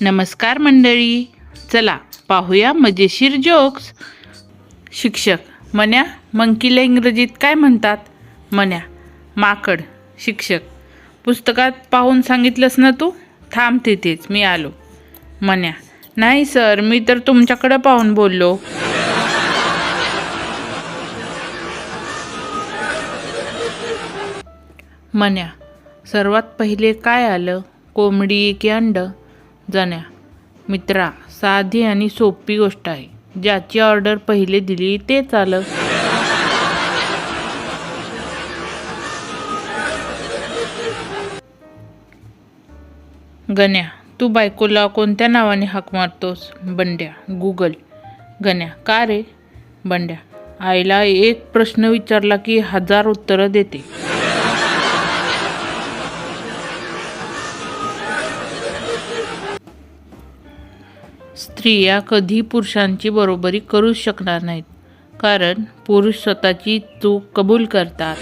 नमस्कार मंडळी. चला पाहूया मजेशीर जोक्स शिक्षक मन्या मंकीला इंग्रजीत काय म्हणतात? मन्या माकड शिक्षक. पुस्तकात पाहून सांगितलंस ना तू? थांब तिथेच मी आलो. मन्या नाही सर मी तर तुमच्याकडं पाहून बोललो. मन्या सर्वात पहिले काय आलं? कोंबडी की अंड? जण्या. मित्रा साधी आणि सोपी गोष्ट आहे. ज्याची ऑर्डर पहिले दिली ते आलं गण्या तू बायकोला कोणत्या नावाने हाक मारतोस? बंड्या गुगल. गण्या का रे? बंड्या आईला एक प्रश्न विचारला की हजार उत्तरं देते. स्त्रिया कधी पुरुषांची बरोबरी करूच शकणार नाहीत. कारण पुरुष स्वतःची चूक कबूल करतात.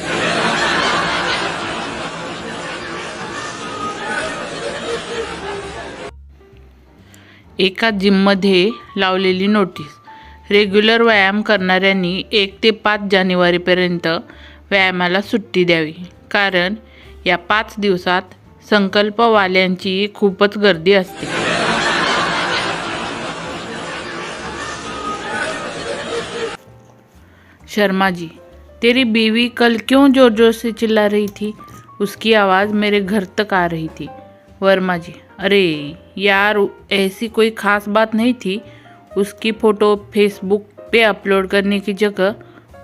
एका जिममध्ये लावलेली नोटीस. रेग्युलर व्यायाम करणाऱ्यांनी एक ते पाच जानेवारीपर्यंत व्यायामाला सुट्टी द्यावी. कारण या पाच दिवसात संकल्पवाल्यांची खूपच गर्दी असते. शर्मा जी, तेरी बीवी कल क्यों ज़ोर ज़ोर से चिल्ला रही थी? उसकी आवाज़ मेरे घर तक आ रही थी। वर्मा जी, अरे यार, ऐसी कोई ख़ास बात नहीं थी? उसकी फ़ोटो फेसबुक पे अपलोड करने की जगह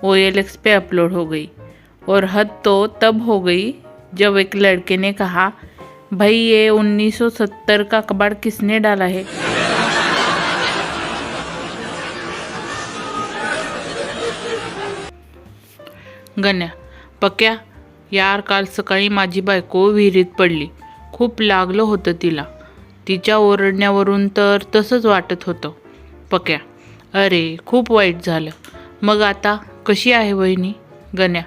ओ पे अपलोड हो गई। और हद तो तब हो गई जब एक लड़के ने कहा, भाई, ये 1970 का कबाड़ किसने डाला है? गण्या. पक्या यार काल सकाळी माझी बायको विहिरीत पडली. खूप लागलं होतं तिला. तिच्या ओरडण्यावरून तर तसंच वाटत होतं. पक्या अरे खूप वाईट झालं. मग आता कशी आहे वहिनी? गण्या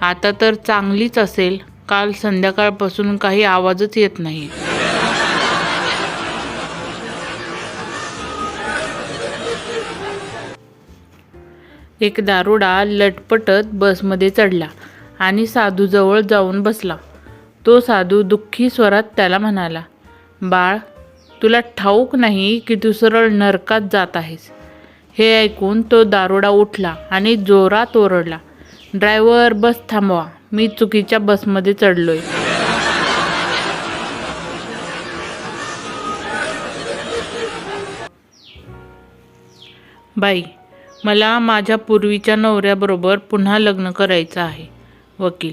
आता तर चांगलीच असेल. काल संध्याकाळपासून काही आवाजच येत नाही एक दारुडा लटपटत बसमध्ये चढला आणि साधूजवळ जाऊन बसला. तो साधू दुःखी स्वरात त्याला म्हणाला बाळ तुला ठाऊक नाही की तू सरळ नरकात जात आहेस. हे ऐकून तो दारोडा उठला आणि जोरात ओरडला ड्रायव्हर बस थांबवा मी चुकीच्या बसमध्ये चढलोय. बाई मला माझ्या पूर्वीच्या नवऱ्याबरोबर पुन्हा लग्न करायचं आहे. वकील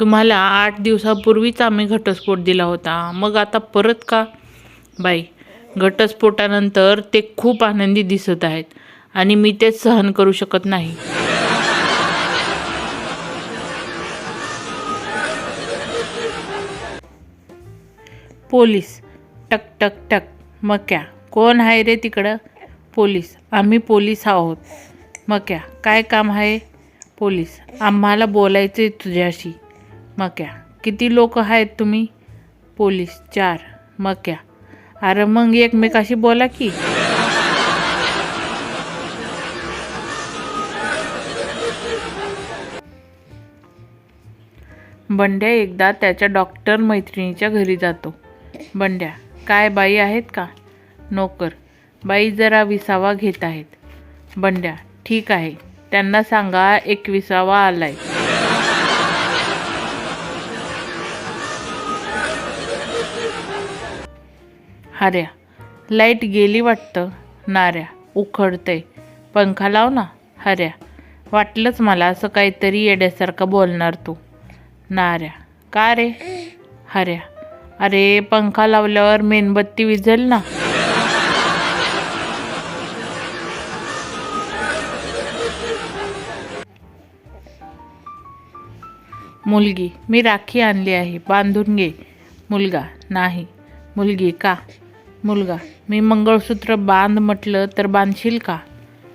तुम्हाला आठ दिवसापूर्वीच आम्ही घटस्फोट दिला होता. मग आता परत का? बाई घटस्फोटानंतर ते खूप आनंदी दिसत आहेत आणि मी तेच सहन करू शकत नाही. पोलीस टक टक टक मग क्या कोण आहे रे तिकडं? पोलीस. आम्ही पोलीस आहोत. मक्या काय काम आहे? पोलीस आम्हाला बोलायचं आहे तुझ्याशी. मक्या किती लोक आहेत तुम्ही? पोलीस चार. मक्या अरे मग एकमेकाशी बोला की. बंड्या एकदा त्याच्या डॉक्टर मैत्रिणीच्या घरी जातो. बंड्या काय बाई आहेत का? नोकर बाई जरा विसावा घेत आहेत. बंड्या ठीक आहे. त्यांना सांगा एकविसावा आलाय. हऱ्या लाइट गेली वाटतं. नाऱ्या उखडतंय. पंखा लाव ना हऱ्या वाटलंच मला असं काहीतरी येड्यासारखं बोलणार तू. नाऱ्या का रे? हऱ्या अरे पंखा लावल्यावर मेणबत्ती विझेल ना. मुलगी. मी राखी आणली आहे. बांधून घे. मुलगा. नाही. मुलगी का? मुलगा. मी मंगळसूत्र बांध म्हटलं तर बांधशील का?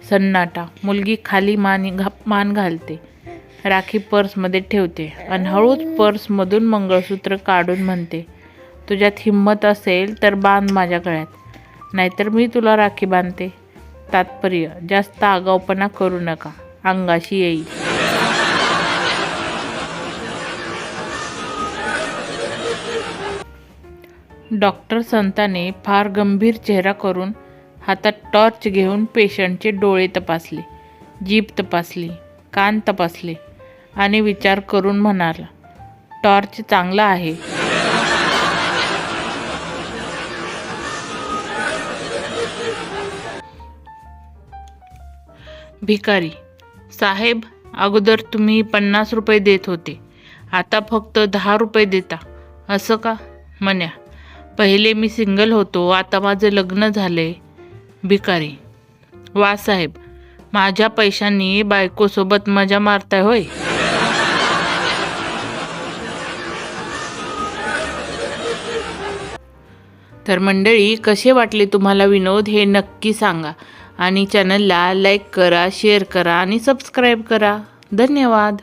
सन्नाटा. मुलगी खाली मान घा मान घालते. राखी पर्समध्ये ठेवते. आणि हळूच पर्समधून मंगळसूत्र काढून म्हणते तुझ्यात हिंमत असेल तर बांध माझ्या गळ्यात. नाहीतर मी तुला राखी बांधते. तात्पर्य जास्त आगाऊपणा करू नका. अंगाशी येईल डॉक्टर संताने फार गंभीर चेहरा करून हातात टॉर्च घेऊन पेशंटचे डोळे तपासले जीभ तपासली कान तपासले आणि विचार करून म्हणाला टॉर्च चांगला आहे. भिकारी साहेब अगोदर तुम्ही पन्नास रुपये देत होते आता फक्त दहा रुपये देता असं का? म्हण्या. पहिले मी सिंगल होतो आता माझं लग्न झाले. भिकारी. वा साहेब माझ्या पैशांनी बायकोसोबत मजा मारताय होय. तर मंडळी कसे वाटले तुम्हाला विनोद हे नक्की सांगा आणि चॅनलला लाईक करा शेअर करा आणि सबस्क्राईब करा. धन्यवाद.